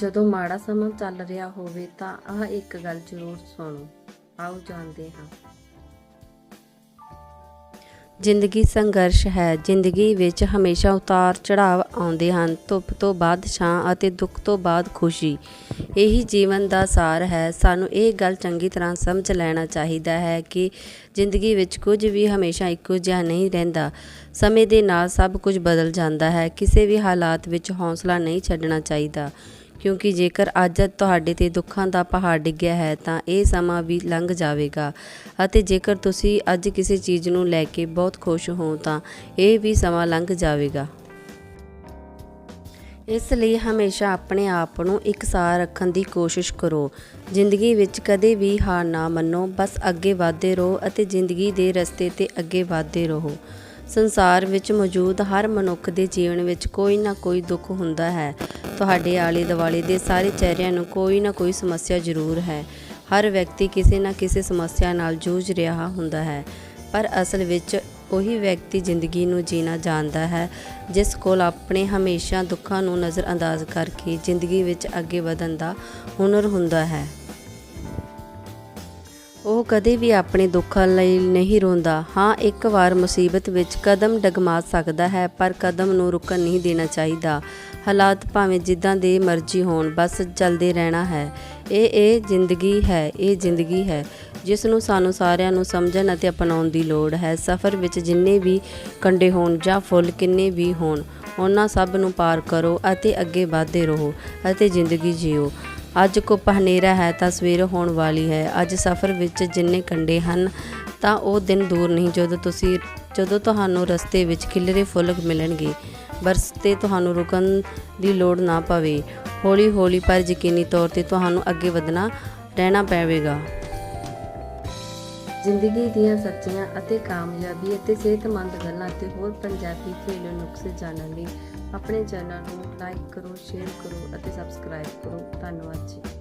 ਜਦੋਂ ਮਾੜਾ ਸਮਾਂ ਚੱਲ ਰਿਹਾ ਹੋਵੇ ਤਾਂ ਆਹ ਇੱਕ ਗੱਲ ਜ਼ਰੂਰ ਸੁਣੋ। ਆਓ ਜਾਣਦੇ ਹਾਂ। ਜ਼ਿੰਦਗੀ ਸੰਘਰਸ਼ ਹੈ। ਜ਼ਿੰਦਗੀ ਵਿੱਚ ਹਮੇਸ਼ਾ ਉਤਾਰ ਚੜਾਵ ਆਉਂਦੇ ਹਨ। ਧੁੱਪ ਤੋਂ ਬਾਅਦ ਛਾਂ ਅਤੇ ਦੁੱਖ ਤੋਂ ਬਾਅਦ ਖੁਸ਼ੀ। ਇਹੀ ਜੀਵਨ ਦਾ ਸਾਰ ਹੈ। ਸਾਨੂੰ ਇਹ ਗੱਲ ਚੰਗੀ ਤਰ੍ਹਾਂ ਸਮਝ ਲੈਣਾ ਚਾਹੀਦਾ ਹੈ ਕਿ ਜ਼ਿੰਦਗੀ ਵਿੱਚ ਕੁਝ ਵੀ ਹਮੇਸ਼ਾ ਇੱਕੋ ਜਿਹਾ ਨਹੀਂ ਰਹਿੰਦਾ। ਸਮੇਂ ਦੇ ਨਾਲ ਸਭ ਕੁਝ ਬਦਲ ਜਾਂਦਾ ਹੈ। ਕਿਸੇ ਵੀ ਹਾਲਾਤ ਵਿੱਚ ਹੌਸਲਾ ਨਹੀਂ ਛੱਡਣਾ ਚਾਹੀਦਾ। ਕਿਉਂਕਿ ਜੇਕਰ ਅੱਜ ਤੁਹਾਡੇ ਤੇ ਦੁੱਖਾਂ ਦਾ ਪਹਾੜ ਡਿੱਗਿਆ ਹੈ, ਤਾਂ ਇਹ ਸਮਾਂ ਵੀ ਲੰਘ ਜਾਵੇਗਾ। ਅਤੇ ਜੇਕਰ ਤੁਸੀਂ ਅੱਜ ਕਿਸੇ ਚੀਜ਼ ਨੂੰ ਲੈ ਕੇ ਬਹੁਤ ਖੁਸ਼ ਹੋ, ਤਾਂ ਇਹ ਵੀ ਸਮਾਂ ਲੰਘ ਜਾਵੇਗਾ। ਇਸ ਲਈ ਹਮੇਸ਼ਾ ਆਪਣੇ ਆਪ ਨੂੰ ਇਕਸਾਰ ਰੱਖਣ ਦੀ ਕੋਸ਼ਿਸ਼ ਕਰੋ। ਜ਼ਿੰਦਗੀ ਵਿੱਚ ਕਦੇ ਵੀ ਹਾਰ ਨਾ ਮੰਨੋ। ਬਸ ਅੱਗੇ ਵਧਦੇ ਰਹੋ ਅਤੇ ਜ਼ਿੰਦਗੀ ਦੇ ਰਸਤੇ ਤੇ ਅੱਗੇ ਵਧਦੇ ਰਹੋ। ਸੰਸਾਰ ਵਿੱਚ ਮੌਜੂਦ ਹਰ ਮਨੁੱਖ ਦੇ ਜੀਵਨ ਵਿੱਚ ਕੋਈ ਨਾ ਕੋਈ ਦੁੱਖ ਹੁੰਦਾ ਹੈ। ਤੁਹਾਡੇ ਆਲੇ ਦੁਆਲੇ ਦੇ ਸਾਰੇ ਚਿਹਰਿਆਂ ਨੂੰ ਕੋਈ ਨਾ ਕੋਈ ਸਮੱਸਿਆ ਜ਼ਰੂਰ ਹੈ। ਹਰ ਵਿਅਕਤੀ ਕਿਸੇ ਨਾ ਕਿਸੇ ਸਮੱਸਿਆ ਨਾਲ ਜੂਝ ਰਿਹਾ ਹੁੰਦਾ ਹੈ। ਪਰ ਅਸਲ ਵਿੱਚ ਉਹੀ ਵਿਅਕਤੀ ਜ਼ਿੰਦਗੀ ਨੂੰ ਜੀਣਾ ਜਾਣਦਾ ਹੈ, ਜਿਸ ਕੋਲ ਆਪਣੇ ਹਮੇਸ਼ਾ ਦੁੱਖਾਂ ਨੂੰ ਨਜ਼ਰਅੰਦਾਜ਼ ਕਰਕੇ ਜ਼ਿੰਦਗੀ ਵਿੱਚ ਅੱਗੇ ਵਧਣ ਦਾ ਹੁਨਰ ਹੁੰਦਾ ਹੈ। ਉਹ ਕਦੇ ਵੀ ਆਪਣੇ ਦੁੱਖਾਂ ਲਈ ਨਹੀਂ ਰੋਂਦਾ। ਹਾਂ, ਇੱਕ ਵਾਰ ਮੁਸੀਬਤ ਵਿੱਚ ਕਦਮ ਡਗਮਾ ਸਕਦਾ ਹੈ, ਪਰ ਕਦਮ ਨੂੰ ਰੁਕਣ ਨਹੀਂ ਦੇਣਾ ਚਾਹੀਦਾ। ਹਾਲਾਤ ਭਾਵੇਂ ਜਿੱਦਾਂ ਦੇ ਮਰਜ਼ੀ ਹੋਣ, ਬਸ ਚੱਲਦੇ ਰਹਿਣਾ ਹੈ। ਇਹ ਇਹ ਜ਼ਿੰਦਗੀ ਹੈ, ਇਹ ਜ਼ਿੰਦਗੀ ਹੈ। ਜਿਸ ਨੂੰ ਸਾਨੂੰ ਸਾਰਿਆਂ ਨੂੰ ਸਮਝਣ ਅਤੇ ਅਪਣਾਉਣ ਦੀ ਲੋੜ ਹੈ। ਸਫ਼ਰ ਵਿੱਚ ਜਿੰਨੇ ਵੀ ਕੰਡੇ ਹੋਣ ਜਾਂ ਫੁੱਲ ਕਿੰਨੇ ਵੀ ਹੋਣ, ਉਹਨਾਂ ਸਭ ਨੂੰ ਪਾਰ ਕਰੋ ਅਤੇ ਅੱਗੇ ਵਧਦੇ ਰਹੋ ਅਤੇ ਜ਼ਿੰਦਗੀ ਜੀਓ। ਅੱਜ ਕੁੱਪ ਹਨੇਰਾ ਹੈ ਤਾਂ ਸਵੇਰ ਹੋਣ ਵਾਲੀ ਹੈ। ਅੱਜ ਸਫ਼ਰ ਵਿੱਚ ਜਿੰਨੇ ਕੰਡੇ ਹਨ, ਤਾਂ ਉਹ ਦਿਨ ਦੂਰ ਨਹੀਂ। ਜਦੋਂ ਤੁਸੀਂ ਜਦੋਂ ਤੁਹਾਨੂੰ ਰਸਤੇ ਵਿੱਚ ਖਿਲਰੇ ਫੁੱਲ ਮਿਲਣਗੇ, ਬਰਸਤੇ ਤੁਹਾਨੂੰ ਰੁਕਣ ਦੀ ਲੋੜ ਨਾ ਪਵੇ। ਹੌਲੀ ਹੌਲੀ ਪਰ ਯਕੀਨੀ ਤੌਰ ਤੇ ਤੁਹਾਨੂੰ ਅੱਗੇ ਵਧਣਾ ਰਹਿਣਾ ਪਵੇਗਾ। ਜ਼ਿੰਦਗੀ ਦੀਆਂ ਸੱਚੀਆਂ ਅਤੇ ਕਾਮਯਾਬੀ ਅਤੇ ਸਿਹਤਮੰਦ ਗੱਲਾਂ ਅਤੇ ਹੋਰ ਪੰਜਾਬੀ ਘਰੇਲੂ ਨੁਕਸੇ ਜਾਣਨ ਲਈ ਆਪਣੇ ਚੈਨਲ ਨੂੰ ਲਾਈਕ ਕਰੋ ਸ਼ੇਅਰ ਕਰੋ ਅਤੇ ਸਬਸਕ੍ਰਾਈਬ ਕਰੋ। ਧੰਨਵਾਦ ਜੀ।